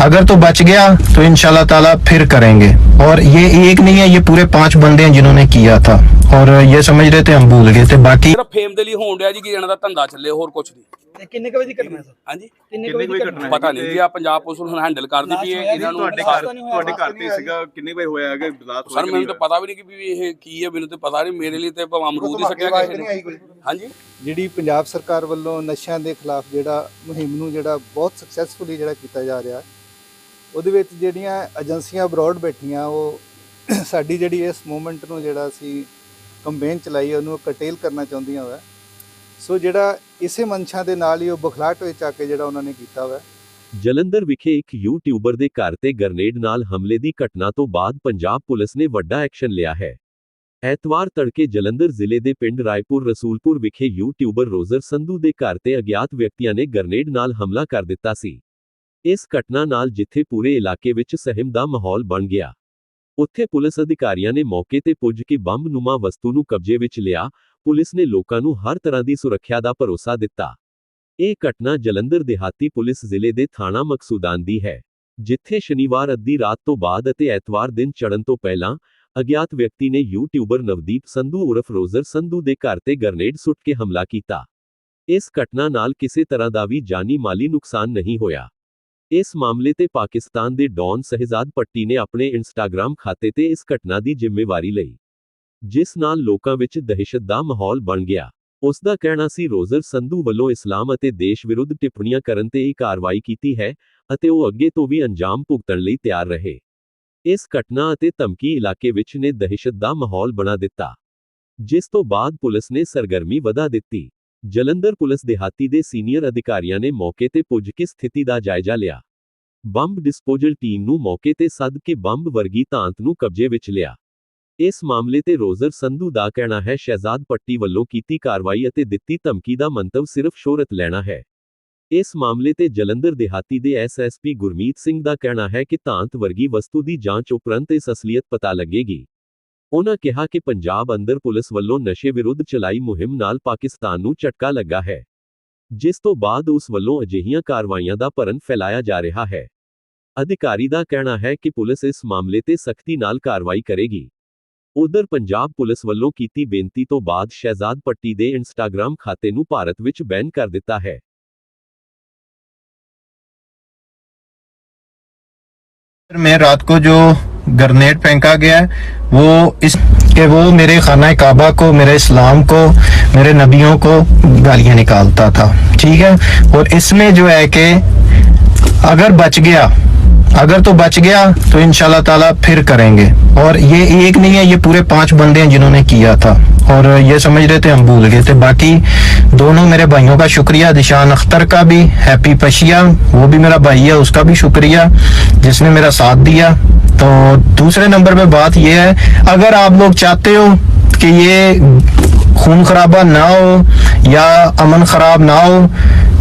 अगर तो बच गया तो इंशाल्लाह ताला फिर करेंगे और ये एक नहीं है ये पूरे पांच बंदे हैं जिन्होंने किया था और ये समझ रहे थे हम भूल गए थे बाकी ਸਿਰਫ ਫੇਮ ਦੇ ਲਈ ਹੋਣ ਡਿਆ ਜੀ ਕਿ ਇਹਨਾਂ ਦਾ ਧੰਦਾ ਚੱਲੇ ਹੋਰ ਕੁਝ ਨਹੀਂ ਤੇ ਕਿੰਨੇ ਕੁ ਵਜੇ ਦੀ ਘਟਨਾ ਹੈ ਸਰ ਹਾਂਜੀ ਕਿੰਨੇ ਕੁ ਵਜੇ ਦੀ ਘਟਨਾ ਹੈ ਪਤਾ ਨਹੀਂ ਜੀ ਆ ਪੰਜਾਬ ਪੁਲਿਸ ਹੁਣ ਹੈਂਡਲ ਕਰਦੀ ਪਈ ਹੈ ਇਹਨਾਂ ਨੂੰ ਤੁਹਾਡੇ ਘਰ ਤੁਹਾਡੇ ਘਰ ਤੇ ਸੀਗਾ ਕਿੰਨੇ ਵਜੇ ਹੋਇਆ ਹੈਗਾ ਬਲਾਸਟ ਸਰ ਮੈਨੂੰ ਤਾਂ ਪਤਾ ਵੀ ਨਹੀਂ ਕਿ ਵੀ ਇਹ ਕੀ ਹੈ ਮੈਨੂੰ ਤਾਂ ਪਤਾ ਨਹੀਂ ਮੇਰੇ ਲਈ ਤੇ ਭਾਵੇਂ ਅਮਰੂਦ ਹੀ ਸਕਿਆ ਕਿਸੇ ਨੇ ਹਾਂਜੀ ਜਿਹੜੀ ਪੰਜਾਬ ਸਰਕਾਰ ਵੱਲੋਂ ਨਸ਼ਿਆਂ ਦੇ ਖਿਲਾਫ ਜਿਹੜਾ ਮੁਹਿੰਮ ਨੂੰ ਜਿਹੜਾ ਬਹੁਤ ਸਕਸੈਸਫੁਲੀ ਜਿਹੜਾ ਕੀਤਾ ਜਾ ਰਿਹਾ ਉਹਦੇ ਵਿੱਚ ਜਿਹੜੀਆਂ ਏਜੰਸੀਆਂ ਅਬਰੋਡ ਬੈਠੀਆਂ, ਉਹ ਸਾਡੀ ਜਿਹੜੀ ਇਸ ਮੂਵਮੈਂਟ ਨੂੰ ਜਿਹੜਾ ਅਸੀਂ ਕੰਪੇਨ ਚਲਾਈ, ਉਹਨੂੰ ਕਟੇਲ ਕਰਨਾ ਚਾਹੁੰਦੀਆਂ ਹੋਇਆ ਸੋ ਜਿਹੜਾ ਇਸੇ ਮਨਸ਼ਾ ਦੇ ਨਾਲ ਹੀ ਉਹ ਬਖਲਾਟ ਵਿੱਚ ਆ ਕੇ ਜਿਹੜਾ ਉਹਨਾਂ ਨੇ ਕੀਤਾ ਹੋਇਆ ਜਲੰਧਰ ਵਿਖੇ ਇੱਕ ਯੂਟਿਊਬਰ ਦੇ ਘਰ ਤੇ ਗਰਨੇਡ ਨਾਲ ਹਮਲੇ ਦੀ ਘਟਨਾ ਤੋਂ ਬਾਅਦ ਪੰਜਾਬ ਪੁਲਿਸ ਨੇ ਵੱਡਾ ਐਕਸ਼ਨ ਲਿਆ ਹੈ। ਐਤਵਾਰ ਤੜਕੇ ਜਲੰਧਰ ਜ਼ਿਲ੍ਹੇ ਦੇ ਪਿੰਡ ਰਾਏਪੁਰ, ਰਸੂਲਪੁਰ ਵਿਖੇ ਯੂਟਿਊਬਰ ਰੋਜ਼ਰ ਸੰਧੂ ਦੇ ਘਰ ਤੇ ਅਗਿਆਤ ਵਿਅਕਤੀਆਂ ਨੇ ਗਰਨੇਡ ਨਾਲ ਹਮਲਾ ਕਰ ਦਿੱਤਾ ਸੀ। ਇਸ ਘਟਨਾ ਨਾਲ ਜਿੱਥੇ ਪੂਰੇ ਇਲਾਕੇ ਵਿੱਚ ਸਹਿਮ ਦਾ ਮਾਹੌਲ ਬਣ ਗਿਆ, ਉੱਥੇ ਪੁਲਿਸ ਅਧਿਕਾਰੀਆਂ ਨੇ ਮੌਕੇ ਤੇ ਪੁੱਜ ਕੇ ਬੰਬ ਨੁਮਾ ਵਸਤੂ ਨੂੰ ਕਬਜ਼ੇ ਵਿੱਚ ਲਿਆ, ਪੁਲਿਸ ਨੇ ਲੋਕਾਂ ਨੂੰ ਹਰ ਤਰ੍ਹਾਂ ਦੀ ਸੁਰੱਖਿਆ ਦਾ ਭਰੋਸਾ ਦਿੱਤਾ। ਇਹ ਘਟਨਾ ਜਲੰਧਰ ਦਿਹਾਤੀ ਪੁਲਿਸ ਜ਼ਿਲ੍ਹੇ ਦੇ ਥਾਣਾ ਮਕਸੂਦਾਨ ਦੀ ਹੈ, ਜਿੱਥੇ ਸ਼ਨੀਵਾਰ ਅੱਧੀ ਰਾਤ ਤੋਂ ਬਾਅਦ ਅਤੇ ਐਤਵਾਰ ਦਿਨ ਚੜ੍ਹਨ ਤੋਂ ਪਹਿਲਾਂ ਅਗਿਆਤ ਵਿਅਕਤੀ ਨੇ ਯੂਟਿਊਬਰ ਨਵਦੀਪ, ਸੰਧੂ ਉਰਫ ਰੋਜ਼ਰ ਸੰਧੂ ਦੇ ਘਰ ਤੇ ਗ੍ਰਨੇਡ ਸੁੱਟ ਕੇ ਹਮਲਾ ਕੀਤਾ। ਇਸ ਘਟਨਾ ਨਾਲ ਕਿਸੇ ਤਰ੍ਹਾਂ ਦਾ ਵੀ ਜਾਨੀ ਮਾਲੀ ਨੁਕਸਾਨ ਨਹੀਂ ਹੋਇਆ। ਇਸ ਮਾਮਲੇ ਤੇ ਪਾਕਿਸਤਾਨ ਦੇ ਡੌਨ ਸਹਿਜ਼ਾਦ ਪੱਟੀ ਨੇ ਆਪਣੇ ਇੰਸਟਾਗ੍ਰam ਖਾਤੇ ਤੇ ਇਸ ਘਟਨਾ ਦੀ ਜ਼ਿੰਮੇਵਾਰੀ ਲਈ, ਜਿਸ ਨਾਲ ਲੋਕਾਂ ਵਿੱਚ ਦਹਿਸ਼ਤ ਦਾ ਮਾਹੌਲ ਬਣ ਗਿਆ। ਉਸ ਦਾ ਕਹਿਣਾ ਸੀ, ਰੋਜ਼ਰ ਸੰਧੂ ਵੱਲੋਂ ਇਸਲਾਮ ਅਤੇ ਦੇਸ਼ ਵਿਰੁੱਧ ਟਿੱਪਣੀਆਂ ਕਰਨ ਤੇ ਇਹ ਕਾਰਵਾਈ ਕੀਤੀ ਹੈ ਅਤੇ ਉਹ ਅੱਗੇ ਤੋਂ ਵੀ ਅੰਜਾਮ ਭੁਗਤਣ ਲਈ ਤਿਆਰ ਰਹੇ। ਇਸ ਘਟਨਾ ਅਤੇ ਧਮਕੀ ਇਲਾਕੇ ਵਿੱਚ ਨੇ ਦਹਿਸ਼ਤ ਦਾ ਮਾਹੌਲ ਬਣਾ ਦਿੱਤਾ, ਜਿਸ ਤੋਂ ਬਾਅਦ ਪੁਲਿਸ ਨੇ ਸਰਗਰਮੀ ਵਧਾ ਦਿੱਤੀ। ਜਲੰਧਰ ਪੁਲਿਸ ਦਿਹਾਤੀ ਦੇ ਸੀਨੀਅਰ ਅਧਿਕਾਰੀਆਂ ਨੇ ਮੌਕੇ ਤੇ ਪੁੱਜ ਕੇ ਸਥਿਤੀ ਦਾ ਜਾਇਜ਼ਾ ਲਿਆ। ਬੰਬ ਡਿਸਪੋਜ਼ਲ ਟੀਮ ਨੂੰ ਮੌਕੇ ਤੇ ਸੱਦ ਕੇ ਬੰਬ ਵਰਗੀ ਧਾਂਤ ਨੂੰ ਕਬਜ਼ੇ ਵਿੱਚ ਲਿਆ। ਇਸ ਮਾਮਲੇ ਤੇ ਰੋਜ਼ਰ ਸੰਧੂ ਦਾ ਕਹਿਣਾ ਹੈ, ਸ਼ਹਿਜ਼ਾਦ ਪੱਟੀ ਵੱਲੋਂ ਕੀਤੀ ਕਾਰਵਾਈ ਅਤੇ ਦਿੱਤੀ ਧਮਕੀ ਦਾ ਮੰਤਵ ਸਿਰਫ ਸ਼ੋਹਰਤ ਲੈਣਾ ਹੈ। ਇਸ ਮਾਮਲੇ ਤੇ ਜਲੰਧਰ ਦਿਹਾਤੀ ਦੇ ਐਸਐਸਪੀ ਗੁਰਮੀਤ ਸਿੰਘ ਦਾ ਕਹਿਣਾ ਹੈ ਕਿ ਧਾਂਤ ਵਰਗੀ ਵਸਤੂ ਦੀ ਜਾਂਚ ਉਪਰੰਤ ਇਸ ਅਸਲੀਅਤ ਪਤਾ ਲੱਗੇਗੀ। ਉਹਨਾਂ ਕਿਹਾ ਕਿ ਪੰਜਾਬ ਅੰਦਰ ਪੁਲਿਸ ਵੱਲੋਂ ਨਸ਼ੇ ਵਿਰੁੱਧ ਚਲਾਈ ਮੁਹਿੰਮ ਨਾਲ ਪਾਕਿਸਤਾਨ ਨੂੰ ਝਟਕਾ ਲੱਗਾ ਹੈ ਜਿਸ ਤੋਂ ਬਾਅਦ ਉਸ ਵੱਲੋਂ ਅਜਿਹੀਆਂ ਕਾਰਵਾਈਆਂ ਦਾ ਭਰਨ ਫੈਲਾਇਆ ਜਾ ਰਿਹਾ ਹੈ ਅਧਿਕਾਰੀ ਦਾ ਕਹਿਣਾ ਹੈ ਕਿ ਪੁਲਿਸ ਇਸ ਮਾਮਲੇ ਤੇ ਸਖਤੀ ਨਾਲ ਕਾਰਵਾਈ ਕਰੇਗੀ ਉਧਰ ਪੰਜਾਬ ਪੁਲਿਸ ਵੱਲੋਂ ਕੀਤੀ ਬੇਨਤੀ ਤੋਂ ਬਾਅਦ ਸ਼ਹਿਜ਼ਾਦ ਪੱਟੀ ਦੇ ਇੰਸਟਾਗ੍ਰam ਖਾਤੇ ਨੂੰ ਭਾਰਤ ਵਿੱਚ ਬੈਨ ਕਰ ਦਿੱਤਾ ਹੈ में रात को जो گرنیٹ پھینکا گیا ہے۔ وہ اس کہ وہ میرے خانہ کعبہ کو، میرے اسلام کو، میرے نبیوں کو گالیاں نکالتا تھا۔ ٹھیک ہے؟ اور اس میں جو ہے کہ اگر بچ گیا اگر تو بچ گیا تو انشاءاللہ تعالیٰ پھر کریں گے۔ اور یہ ایک نہیں ہے، یہ پورے پانچ بندے ہیں جنہوں نے کیا تھا۔ اور یہ سمجھ رہے تھے ہم بھول گئے تھے۔ باقی دونوں میرے بھائیوں کا شکریہ دشان اختر کا بھی ہیپی پشیا وہ بھی میرا بھائی ہے، اس کا بھی شکریہ، جس نے میرا ساتھ دیا۔ تو دوسرے نمبر پہ بات یہ ہے، اگر آپ لوگ چاہتے ہو کہ یہ خون خرابہ نہ ہو یا امن خراب نہ ہو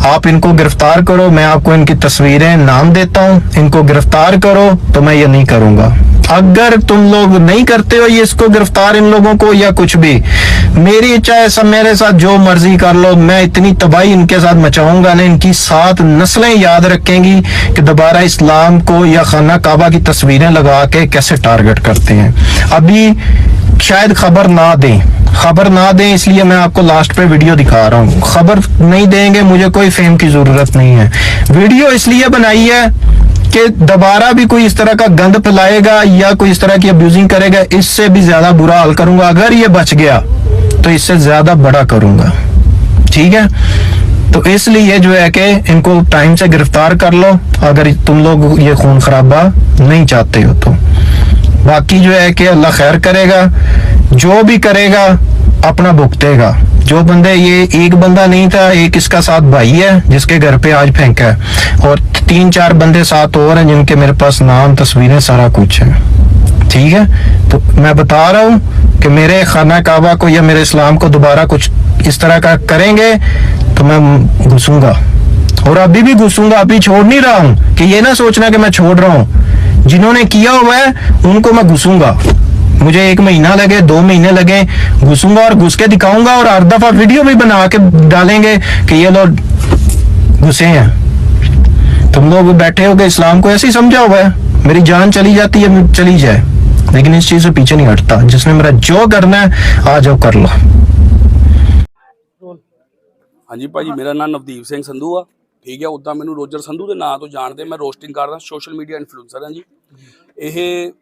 آپ ان کو گرفتار کرو، میں آپ کو ان کی تصویریں نام دیتا ہوں۔ ان کو گرفتار کرو تو میں یہ نہیں کروں گا۔ اگر تم لوگ نہیں کرتے ہو یہ اس کو گرفتار ان لوگوں کو یا کچھ بھی، میری اچھا ایسا میرے ساتھ جو مرضی کر لو، میں اتنی تباہی ان کے ساتھ مچاؤں گا نا ان کی سات نسلیں یاد رکھیں گی کہ دوبارہ اسلام کو یا خانہ کعبہ کی تصویریں لگا کے کیسے ٹارگٹ کرتے ہیں۔ ابھی شاید خبر نہ دیں۔ خبر نہ دیں، اس لیے میں آپ کو لاسٹ پہ ویڈیو دکھا رہا ہوں۔ خبر نہیں دیں گے، مجھے کوئی فیم کی ضرورت نہیں ہے۔ ویڈیو اس لیے بنائی ہے کہ دوبارہ بھی کوئی اس طرح کا گند پھیلائے گا یا کوئی اس طرح کی ابیوزنگ کرے گا، اس سے بھی زیادہ برا حل کروں گا۔ اگر یہ بچ گیا تو اس سے زیادہ بڑا کروں گا۔ ٹھیک ہے؟ تو اس لیے جو ہے کہ ان کو ٹائم سے گرفتار کر لو۔ اگر تم لوگ یہ خون خرابہ نہیں چاہتے ہو تو۔ باقی جو ہے کہ اللہ خیر کرے گا، جو بھی کرے گا، اپنا بھگتے گا۔ جو بندے، یہ ایک بندہ نہیں تھا، ایک اس کا ساتھ بھائی ہے، جس کے گھر پہ آج پھینکا ہے۔ اور تین چار بندے ساتھ اور ہیں جن کے میرے پاس نام، تصویریں، سارا کچھ ہے۔ ٹھیک ہے؟ تو میں بتا رہا ہوں کہ میرے خانہ کعبہ کو یا میرے اسلام کو دوبارہ کچھ اس طرح کا کریں گے تو میں گھسوں گا۔ اور ابھی بھی گھسوں گا، ابھی چھوڑ نہیں رہا ہوں کہ یہ نہ سوچنا کہ میں چھوڑ رہا ہوں۔ جنہوں نے کیا ہوا ہے، ان کو میں گھسوں گا۔ مجھے ایک مہینہ لگے، دو مہینے لگے، گھسوں گا اور گھس کے دکھاؤں گا اور ہر دفعہ ویڈیو بھی بنا کے ڈالیں گے کہ یہ لوگ گھسے ہیں۔ تم لوگ بیٹھے ہو کہ اسلام کو ایسے ہی سمجھا ہوا ہے۔ میری جان چلی جاتی ہے، چلی جائے۔ لیکن اس چیز سے پیچھے نہیں ہٹتا۔ جس نے میرا جو کرنا ہے، آ جاؤ، کر لو۔ ہاں جی پاجی میرا نام نودیپ سنگھ سندھو ਠੀਕ ਹੈ ਉਦਾਂ ਮੈਨੂੰ ਰੋਜਰ ਸੰਧੂ ਦੇ ਨਾਂ ਤੋਂ ਜਾਣਦੇ, ਮੈਂ ਰੋਸਟਿੰਗ ਕਰਦਾ ਸੋਸ਼ਲ ਮੀਡੀਆ ਇਨਫਲੂਐਂਸਰ ਹਾਂ ਜੀ। ਇਹ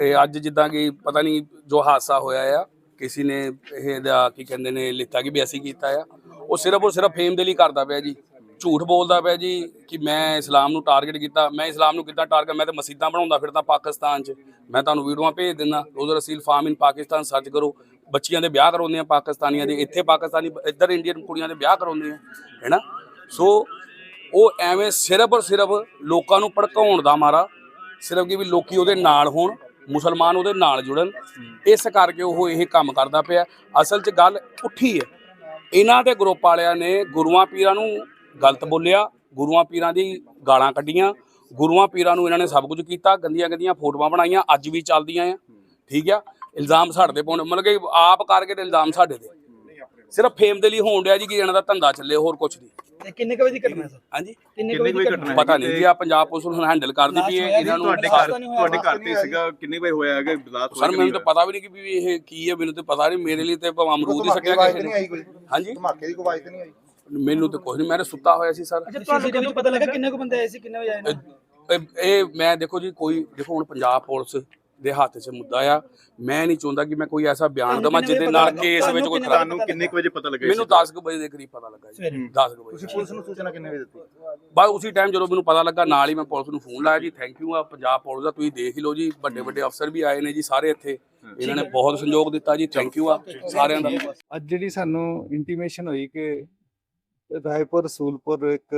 ਇਹ ਅੱਜ ਜਿੱਦਾਂ ਕਿ ਪਤਾ ਨਹੀਂ ਜੋ ਹਾਦਸਾ ਹੋਇਆ ਆ, ਕਿਸੇ ਨੇ ਇਹ ਦਾ ਕੀ ਕਹਿੰਦੇ ਨੇ, ਲਿੱਤਾ ਕਿ ਵੀ ਅਸੀਂ ਕੀਤਾ ਆ। ਉਹ ਸਿਰਫ ਔਰ ਸਿਰਫ ਫੇਮ ਦੇ ਲਈ ਕਰਦਾ ਪਿਆ ਜੀ। ਝੂਠ ਬੋਲਦਾ ਪਿਆ ਜੀ ਕਿ ਮੈਂ ਇਸਲਾਮ ਨੂੰ ਟਾਰਗੇਟ ਕੀਤਾ, ਮੈਂ ਇਸਲਾਮ ਨੂੰ ਕਿੱਦਾਂ ਟਾਰਗੇਟ ਮੈਂ ਤਾਂ ਮਸਜਿਦਾਂ ਬਣਾਉਂਦਾ ਫਿਰਦਾ ਪਾਕਿਸਤਾਨ 'ਚ। ਮੈਂ ਤੁਹਾਨੂੰ ਵੀਡੀਓਆਂ ਭੇਜ ਦਿੰਦਾ, Roger Aseel farm in Pakistan search ਕਰੋ। ਬੱਚੀਆਂ ਦੇ ਵਿਆਹ ਕਰਾਉਂਦੇ ਆ ਪਾਕਿਸਤਾਨੀਆਂ ਦੇ, ਇੱਥੇ ਪਾਕਿਸਤਾਨੀ, ਇੱਧਰ ਇੰਡੀਅਨ ਕੁੜੀਆਂ ਦੇ ਵਿਆਹ ਕਰਾਉਂਦੇ ਆ ਹੈਨਾ ਸੋ ਉਹ ਐਵੇਂ ਸਿਰਫ ਔਰ ਸਿਰਫ ਲੋਕਾਂ ਨੂੰ ਭੜਕਾਉਣ ਦਾ ਮਾਰਾ, ਸਿਰਫ ਕਿ ਵੀ ਲੋਕੀ ਉਹਦੇ ਨਾਲ ਹੋਣ, ਮੁਸਲਮਾਨ ਉਹਦੇ ਨਾਲ ਜੁੜਨ, ਇਸ ਕਰਕੇ ਉਹ ਇਹ ਕੰਮ ਕਰਦਾ ਪਿਆ। ਅਸਲ 'ਚ ਗੱਲ ਉੱਠੀ ਹੈ। ਇਹਨਾਂ ਦੇ ਗਰੁੱਪ ਵਾਲਿਆਂ ਨੇ ਗੁਰੂਆਂ ਪੀਰਾਂ ਨੂੰ ਗਲਤ ਬੋਲਿਆ, ਗੁਰੂਆਂ ਪੀਰਾਂ ਦੀ ਗਾਲਾਂ ਕੱਢੀਆਂ, ਗੁਰੂਆਂ ਪੀਰਾਂ ਨੂੰ ਇਹਨਾਂ ਨੇ ਸਭ ਕੁਝ ਕੀਤਾ, ਗੰਦੀਆਂ ਗੰਦੀਆਂ ਫੋਟੋਆਂ ਬਣਾਈਆਂ, ਅੱਜ ਵੀ ਚੱਲਦੀਆਂ ਆ। ਠੀਕ ਆ? ਇਲਜ਼ਾਮ ਸਾਡੇ ਤੇ ਪਾਉਣ ਮਤਲਬ ਕਿ ਆਪ ਕਰਕੇ ਤੇ ਇਲਜ਼ਾਮ ਸਾਡੇ ਤੇ। ਸਿਰਫ ਫੇਮ ਦੇ ਲਈ ਹੋਣ ਡਿਆ ਜੀ ਕਿ ਇਹਨਾਂ ਦਾ ਧੰਦਾ ਚੱਲੇ ਹੋਰ ਕੁਝ ਨਹੀਂ। ਤੇ ਕਿੰਨੇ ਕੁ ਵਜੇ ਦੀ ਘਟਨਾ ਹੈ ਸਰ? ਹਾਂਜੀ। ਕਿੰਨੇ ਕੁ ਵਜੇ ਦੀ ਘਟਨਾ ਹੈ? ਪਤਾ ਨਹੀਂ ਜੀ ਆ ਪੰਜਾਬ ਪੁਲਿਸ ਨੂੰ ਹੈਂਡਲ ਕਰਦੀ ਵੀ ਇਹ ਇਹਨਾਂ ਨੂੰ ਤੁਹਾਡੇ ਘਰ ਤੁਹਾਡੇ ਘਰ ਤੇ ਸੀਗਾ ਕਿੰਨੇ ਵਜੇ ਹੋਇਆ ਹੈਗਾ ਬਲਾਸਟ ਸਰ ਮੈਨੂੰ ਤਾਂ ਪਤਾ ਵੀ ਨਹੀਂ ਕਿ ਵੀ ਇਹ ਕੀ ਹੈ ਮੈਨੂੰ ਤਾਂ ਪਤਾ ਨਹੀਂ ਮੇਰੇ ਲਈ ਤੇ ਭਾਵੇਂ ਅਮਰੂਦ ਹੀ ਸਕਿਆ ਕਿਸੇ ਨੇ। ਹਾਂਜੀ। ਧਮਾਕੇ ਦੀ ਕੋਈ ਆਵਾਜ਼ ਤੇ ਨਹੀਂ ਆਈ? ਮੈਨੂੰ ਤਾਂ ਕੁਝ ਨਹੀਂ ਮੈਂ ਤਾਂ ਸੁੱਤਾ ਹੋਇਆ ਸੀ ਸਰ। ਅੱਛਾ ਤੁਹਾਨੂੰ ਪਤਾ ਲੱਗਾ ਕਿੰਨੇ ਕੁ ਬੰਦੇ ਆਏ ਸੀ ਕਿੰਨੇ ਵਜੇ ਆਏ ਨੇ? ਇਹ- ਇਹ ਮੈਂ ਦੇਖੋ ਜੀ ਕੋਈ ਦੇਖੋ ਹੁਣ ਪੰਜਾਬ ਪੁਲਿਸ ਦੇ ਹੱਥ 'ਚ ਮੁੱਦਾ ਆ। ਮੈਂ ਨਹੀਂ ਚਾਹੁੰਦਾ ਕਿ ਮੈਂ ਕੋਈ ਐਸਾ ਬਿਆਨ ਦਵਾਂ ਜਿਹਦੇ ਨਾਲ ਕੇਸ ਵਿੱਚ ਕੋਈ ਖਰਾਬ ਤੁਹਾਨੂੰ ਕਿੰਨੇ ਕੁ ਵਜੇ ਪਤਾ ਲੱਗਾ ਮੈਨੂੰ 10 ਕੁ ਵਜੇ ਦੇ ਕਰੀਬ ਪਤਾ ਲੱਗਾ ਜੀ। 10 ਕੁ ਵਜੇ ਪੁਲਿਸ ਨੂੰ ਸੂਚਨਾ ਕਿੰਨੇ ਵਜੇ ਦਿੱਤੀ? ਬਸ ਉਸੇ ਟਾਈਮ ਜਦੋਂ ਮੈਨੂੰ ਪਤਾ ਲੱਗਾ ਨਾਲ ਹੀ ਮੈਂ ਪੁਲਿਸ ਨੂੰ ਫੋਨ ਲਾਇਆ ਜੀ ਥੈਂਕ ਯੂ ਆ ਪੰਜਾਬ ਪੁਲਿਸ ਦਾ ਤੁਸੀਂ ਦੇਖ ਹੀ ਲਓ ਜੀ ਵੱਡੇ ਵੱਡੇ ਅਫਸਰ ਵੀ ਆਏ ਨੇ ਜੀ ਸਾਰੇ ਇੱਥੇ। ਇਹਨਾਂ ਨੇ ਬਹੁਤ ਸਹਿਯੋਗ ਦਿੱਤਾ ਜੀ ਥੈਂਕ ਯੂ ਆ ਸਾਰਿਆਂ ਦਾ। ਅੱਜ ਜਿਹੜੀ ਸਾਨੂੰ ਇੰਟੀਮੇਸ਼ਨ ਹੋਈ ਕਿ ਰਾਏਪੁਰ ਰਸੂਲਪੁਰ ਇੱਕ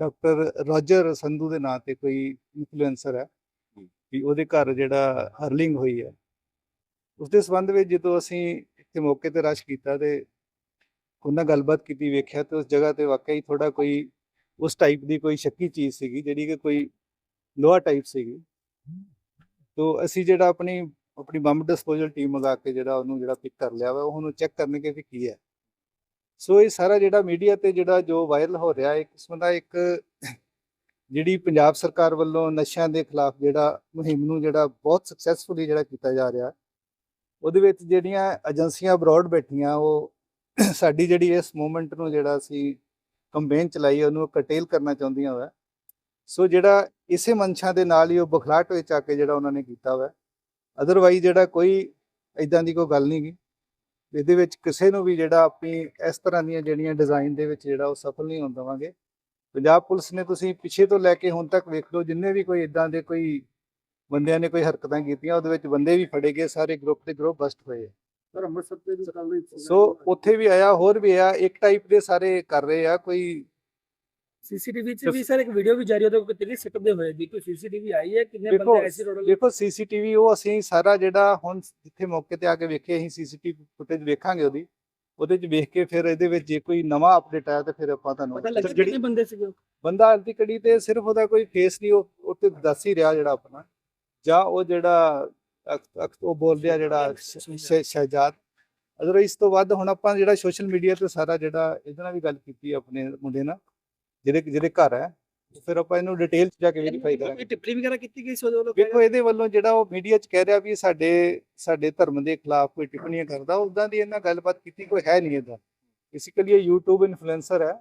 ਡਾਕਟਰ ਰੋਜਰ ਸੰਧੂ ਦੇ ਨਾਂ ਤੇ ਕੋਈ ਇਨਫਲੂਐਂਸਰ ਹੈ ਵੀ ਉਹਦੇ ਘਰ ਜਿਹੜਾ ਹਰਲਿੰਗ ਹੋਈ ਹੈ। ਉਸ ਦੇ ਸੰਬੰਧ ਵਿੱਚ ਜਦੋਂ ਅਸੀਂ ਇੱਥੇ ਮੌਕੇ ਤੇ ਰਸ਼ ਕੀਤਾ ਤੇ ਉਹਨਾਂ ਗੱਲਬਾਤ ਕੀਤੀ, ਵੇਖਿਆ ਤੇ ਉਸ ਜਗ੍ਹਾ ਤੇ ਵਾਕਈ ਥੋੜਾ ਕੋਈ ਉਸ ਟਾਈਪ ਦੀ ਕੋਈ ਸ਼ੱਕੀ ਚੀਜ਼ ਸੀਗੀ, ਜਿਹੜੀ ਕਿ ਕੋਈ ਲੋਹਾ ਟਾਈਪ ਸੀਗੀ। ਤੋ ਅਸੀਂ ਜਿਹੜਾ ਆਪਣੀ ਆਪਣੀ ਬੰਬ ਡਿਸਪੋਜ਼ਲ ਟੀਮ ਮੰਗਾ ਕੇ ਜਿਹੜਾ ਉਹਨੂੰ ਜਿਹੜਾ ਪਿਕ ਕਰ ਲਿਆ ਵਾ, ਉਹਨੂੰ ਚੈੱਕ ਕਰਨੇ ਕਿ ਵੀ ਕੀ ਹੈ। ਸੋ ਇਹ ਸਾਰਾ ਜਿਹੜਾ ਮੀਡੀਆ ਤੇ ਜਿਹੜਾ ਜੋ ਵਾਇਰਲ ਹੋ ਰਿਹਾ ਹੈ ਕਿਸਮ ਦਾ ਇੱਕ ਜਿਹੜੀ ਪੰਜਾਬ ਸਰਕਾਰ ਵੱਲੋਂ ਨਸ਼ਿਆਂ ਦੇ ਖਿਲਾਫ ਜਿਹੜਾ ਮੁਹਿੰਮ ਨੂੰ ਜਿਹੜਾ ਬਹੁਤ ਸਕਸੈਸਫੁਲੀ ਜਿਹੜਾ ਕੀਤਾ ਜਾ ਰਿਹਾ, ਉਹਦੇ ਵਿੱਚ ਜਿਹੜੀਆਂ ਏਜੰਸੀਆਂ ਅਬਰੋਡ ਬੈਠੀਆਂ, ਉਹ ਸਾਡੀ ਜਿਹੜੀ ਇਸ ਮੂਵਮੈਂਟ ਨੂੰ ਜਿਹੜਾ ਅਸੀਂ ਕੰਪੇਨ ਚਲਾਈ, ਉਹਨੂੰ ਕਟੇਲ ਕਰਨਾ ਚਾਹੁੰਦੀਆਂ ਹੋਇਆ ਸੋ ਜਿਹੜਾ ਇਸੇ ਮਨਸ਼ਾ ਦੇ ਨਾਲ ਹੀ ਉਹ ਬਖਲਾਟ ਵਿੱਚ ਆ ਕੇ ਜਿਹੜਾ ਉਹਨਾਂ ਨੇ ਕੀਤਾ ਹੋਇਆ ਅਦਰਵਾਈਜ਼ ਜਿਹੜਾ ਕੋਈ ਇਦਾਂ ਦੀ ਕੋਈ ਗੱਲ ਨਹੀਂ ਗੀ। ਇਹਦੇ ਵਿੱਚ ਕਿਸੇ ਨੂੰ ਵੀ ਜਿਹੜਾ ਆਪਣੀ ਇਸ ਤਰ੍ਹਾਂ ਦੀਆਂ ਜਿਹੜੀਆਂ ਡਿਜ਼ਾਈਨ ਦੇ ਵਿੱਚ ਜਿਹੜਾ ਉਹ ਸਫਲ ਨਹੀਂ ਹੋਣ ਦੇਵਾਂਗੇ। ਪੰਜਾਬ ਪੁਲਿਸ ਨੇ ਤੁਸੀਂ ਪਿੱਛੇ ਤੋਂ ਲੈ ਕੇ ਹੁਣ ਤੱਕ ਵੇਖ ਲਓ ਜਿੰਨੇ ਵੀ ਕੋਈ ਇਦਾਂ ਦੇ ਕੋਈ ਬੰਦਿਆਂ ਨੇ ਕੋਈ ਹਰਕਤਾਂ ਕੀਤੀਆਂ ਉਹਦੇ ਵਿੱਚ ਬੰਦੇ ਵੀ ਫੜੇ ਗਏ ਸਾਰੇ ਗਰੁੱਪ ਦੇ ਗਰੁੱਪ ਬਸਟ ਹੋਏ ਆ। ਸਰ ਅੰਮ੍ਰਿਤਸਰ ਤੇ ਵੀ ਕੱਲ ਸੋ ਉੱਥੇ ਵੀ ਆਇਆ ਹੋਰ ਵੀ ਆ ਇੱਕ ਟਾਈਪ ਦੇ ਸਾਰੇ ਕਰ ਰਹੇ ਆ ਕੋਈ ਸੀਸੀਟੀਵੀ 'ਚ ਵੀ ਸਰ ਇੱਕ ਵੀਡੀਓ ਵੀ ਜਾਰੀ ਉਹਦੇ ਕਿਤੇ ਸਿੱਟਦੇ ਹੋਏ ਦੀ ਕੋਈ ਸੀਸੀਟੀਵੀ ਆਈ ਹੈ ਕਿੰਨੇ ਬੰਦੇ ਐਸੀ ਰੋਡ ਦੇਖੋ ਸੀਸੀਟੀਵੀ ਉਹ ਅਸੀਂ ਸਾਰਾ ਜਿਹੜਾ ਹੁਣ ਜਿੱਥੇ ਮੌਕੇ ਤੇ ਆ ਕੇ ਵੇਖੇ ਅਸੀਂ ਸੀਸੀਟੀਵੀ ਫੁਟੇਜ ਵੇਖਾਂਗੇ ਉਹਦੀ ਉਹਦੇ 'ਚ ਵੇਖ ਕੇ ਫਿਰ ਇਹਦੇ ਵਿੱਚ ਜੇ ਕੋਈ ਨਵਾਂ ਅਪਡੇਟ ਆਇਆ ਤਾਂ ਫਿਰ ਆਪਾਂ ਤੁਹਾਨੂੰ ਪਤਾ ਲੱਗਾ ਜਿਹੜੀ ਕਿੰਨੇ ਬੰਦੇ ਸੀਗੇ ਉਹ? ਬੰਦਾ ਅੰਤੀ ਕੜੀ ਤੇ ਸਿਰਫ ਉਹਦਾ ਕੋਈ ਫੇਸ ਨਹੀਂ ਉਹ ਉਹ ਤੇ ਦੱਸ ਹੀ ਰਿਹਾ ਜਿਹੜਾ ਆਪਣਾ ਜਾਂ ਉਹ ਜਿਹੜਾ ਉਹ ਬੋਲ ਰਿਹਾ ਜਿਹੜਾ ਸ਼- ਸ਼ਹਿਜਾਦ ਅਦਰ ਇਸ ਤੋਂ ਵੱਧ ਹੁਣ ਆਪਾਂ ਜਿਹੜਾ ਸੋਸ਼ਲ ਮੀਡੀਆ ਤੇ ਸਾਰਾ ਜਿਹੜਾ ਇਹਦੇ ਨਾਲ ਵੀ ਗੱਲ ਕੀਤੀ ਆਪਣੇ ਮੁੰਡੇ ਨਾਲ ਜਿਹਦੇ ਜਿਹਦੇ ਘਰ ਹੈ ਫਿਰ ਆਪਾਂ ਇਹਨੂੰ ਡਿਟੇਲ ਚ ਜਾ ਕੇ ਵੈਰੀਫਾਈ ਕਰਾਂਗੇ ਕੋਈ ਟਿੱਪਣੀ ਵਗੈਰਾ ਕੀਤੀ ਗਈ ਸੀ ਉਹਦੇ ਵੱਲੋਂ? ਵੇਖੋ ਇਹਦੇ ਵੱਲੋਂ ਜਿਹੜਾ ਉਹ ਮੀਡੀਆ 'ਚ ਕਹਿ ਰਿਹਾ ਵੀ ਸਾਡੇ ਸਾਡੇ ਧਰਮ ਦੇ ਖਿਲਾਫ ਕੋਈ ਟਿੱਪਣੀਆਂ ਕਰਦਾ ਉਦਾਂ ਦੀ ਇਹਨਾਂ ਗੱਲਬਾਤ ਕੀਤੀ ਕੋਈ ਹੈ ਨਹੀਂ ਇਹਦਾ ਬੇਸਿਕਲੀ ਇਹ YouTube ਇਨਫਲੂਐਂਸਰ ਹੈ।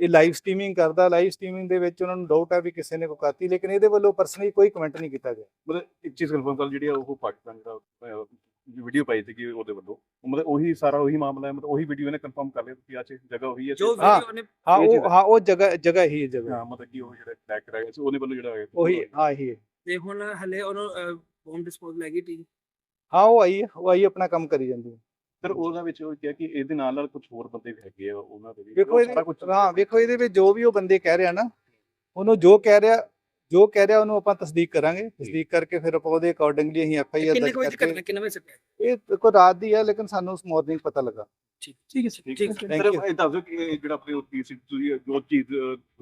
ਇਹ ਲਾਈਵ ਸਟ੍ਰੀਮਿੰਗ ਕਰਦਾ ਲਾਈਵ ਸਟ੍ਰੀਮਿੰਗ ਦੇ ਵਿੱਚ ਉਹਨਾਂ ਨੂੰ ਡਾਊਟ ਹੈ ਵੀ ਕਿਸੇ ਨੇ ਕੋਈ ਕਰਤੀ ਲੇਕਿਨ ਇਹਦੇ ਵੱਲੋਂ ਪਰਸਨਲੀ ਕੋਈ ਕਮੈਂਟ ਨਹੀਂ ਕੀਤਾ ਗਿਆ। ਮਤਲਬ ਇੱਕ ਚੀਜ਼ ਕਨਫਰਮ ਕਰ ਜਿਹੜੀ ਆ ਉਹ ਪਾਕਿਸਤਾਨ ਜਿਹੜਾ ਵੀਡੀਓ ਪਾਈ ਸੀਗੀ ਉਹਦੇ ਵੱਲੋਂ ਉਹ ਮਤਲਬ ਉਹੀ ਸਾਰਾ ਉਹੀ ਮਾਮਲਾ ਹੈ ਮਤਲਬ ਉਹੀ ਵੀਡੀਓ ਇਹਨੇ ਕਨਫਰਮ ਕਰ ਲਿਆ ਤੁਸੀਂ ਆ ਚ ਜਗ੍ਹਾ ਉਹੀ ਹੈ ਜੋ ਹਾਂ। ਵੀਡੀਓ ਨੇ ਹਾਂ ਉਹ ਹਾਂ ਉਹ ਜਗ੍ਹਾ ਜਗ੍ਹਾ ਹੀ ਹੈ ਜਗ੍ਹਾ। ਹਾਂ ਮਤਲਬ ਕਿ ਉਹ ਜਿਹੜਾ ਟੈਗ ਕਰਾਇਆ ਸੀ ਉਹਨੇ ਵੱਲੋਂ ਜਿਹੜਾ ਹੋਇਆ ਉਹੀ ਹਾਂ ਇਹੀ ਹੈ। ਤੇ ਹੁਣ ਹਲੇ ਉਹਨੂੰ ਬੋਮ ਡਿਸਪੋਜ਼ ਲੈ ਗਈ ਟੀਮ ਹਾਂ ਉਹ ਆਈ ਹੈ, ਉਹ ਆਈ ਆਪਣਾ ਕੰਮ ਕਰੀ ਜਾਂਦੀ ਹੈ। ਸਰ ਉਹਦਾ ਵਿੱਚ ਉਹ ਕਿਹਾ ਕਿ ਇਹਦੇ ਨਾਲ ਨਾਲ ਕੁਝ ਹੋਰ ਬੰਦੇ ਵੀ ਹੈਗੇ ਆ ਉਹਨਾਂ ਦੇ ਵੀ। ਵੇਖੋ ਉਹ ਇਹਦੇ ਸਾਰਾ ਕੁਛ- ਹਾਂ ਵੇਖੋ ਇਹਦੇ ਵਿੱਚ ਜੋ ਵੀ ਉਹ ਬੰਦੇ ਕਹਿ ਰਿਹਾ ਨਾ ਉਹਨੂੰ ਜੋ ਕਹਿ ਰਿਹਾ ਜੋ ਕਹਿ ਰਿਹਾ ਉਹਨੂੰ ਆਪਾਂ ਤਸਦੀਕ ਕਰਾਂਗੇ। ਤਸਦੀਕ ਕਰਕੇ ਫਿਰ ਆਪਾਂ ਉਹਦੇ ਅਕੋਰਡਿੰਗਲੀ ਅਸੀਂ ਐਫ ਆਈ ਆਰ ਦਰਜ ਕਰਕੇ ਕਿੰਨੇ ਵਜੇ ਸਿੱਟਿਆ ਇਹ ਦੇਖੋ ਰਾਤ ਦੀ ਹੈ ਲੇਕਿਨ ਸਾਨੂੰ ਉਸ ਮਾਰਨਿੰਗ ਪਤਾ ਲੱਗਾ। ਠੀਕ। ਠੀਕ ਹੈ ਸਰ ਠੀਕ ਹੈ ਸਰ. ਇਹ ਦੱਸ ਕਿ ਜਿਹੜਾ ਆਪਣੇ ਉਹ ਚੀਜ਼ ਤੁਸੀਂ ਜੋ ਚੀਜ਼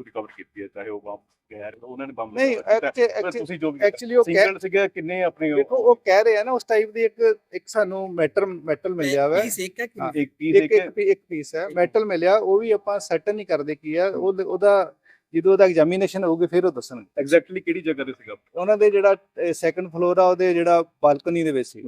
ਰਿਕਵਰ ਕੀਤੀ ਹੈ ਚਾਹੇ ਉਹ ਬੰਬ ਗੈਰ ਉਹਨਾਂ ਨੇ ਬੰਬ ਨਹੀਂ ਐਕਚੁਅਲੀ ਤੁਸੀਂ ਜੋ ਐਕਚੁਅਲੀ ਉਹ ਸਿੰਗਲ ਸੀਗਾ ਕਿੰਨੇ ਆਪਣੇ ਦੇਖੋ ਉਹ ਕਹਿ ਰਹੇ ਆ ਨਾ ਉਸ ਟਾਈਪ ਦੀ ਇੱਕ ਇੱਕ ਸਾਨੂੰ ਮੈਟਰ ਮੈਟਲ ਮਿਲਿਆ ਵਾ। ਪੀਸ ਇੱਕ ਹੈ। ਇੱਕ ਪੀਸ ਇੱਕ ਪੀਸ ਹੈ। ਮੈਟਲ ਮਿਲਿਆ ਉਹ ਵੀ ਆਪਾਂ ਸੈਟ ਨਹੀਂ ਕਰਦੇ ਕੀ ਆ। ਉਹ ਉਹਦਾ ਜਦੋਂ ਉਹਦਾ ਐਗਜ਼ਾਮੀਨੇਸ਼ਨ ਹੋਊਗੀ ਫਿਰ ਉਹ ਦੱਸਣਗੇ। ਐਗਜ਼ੈਕਟਲੀ ਕਿਹੜੀ ਜਗ੍ਹਾ ਤੇ ਸੀਗਾ? ਉਹਨਾਂ ਦੇ ਜਿਹੜਾ ਸੈਕੰਡ ਫਲੋਰ ਆ ਉਹਦੇ ਜਿਹੜਾ ਬਾਲਕਨੀ ਦੇ ਵਿੱਚ ਸੀ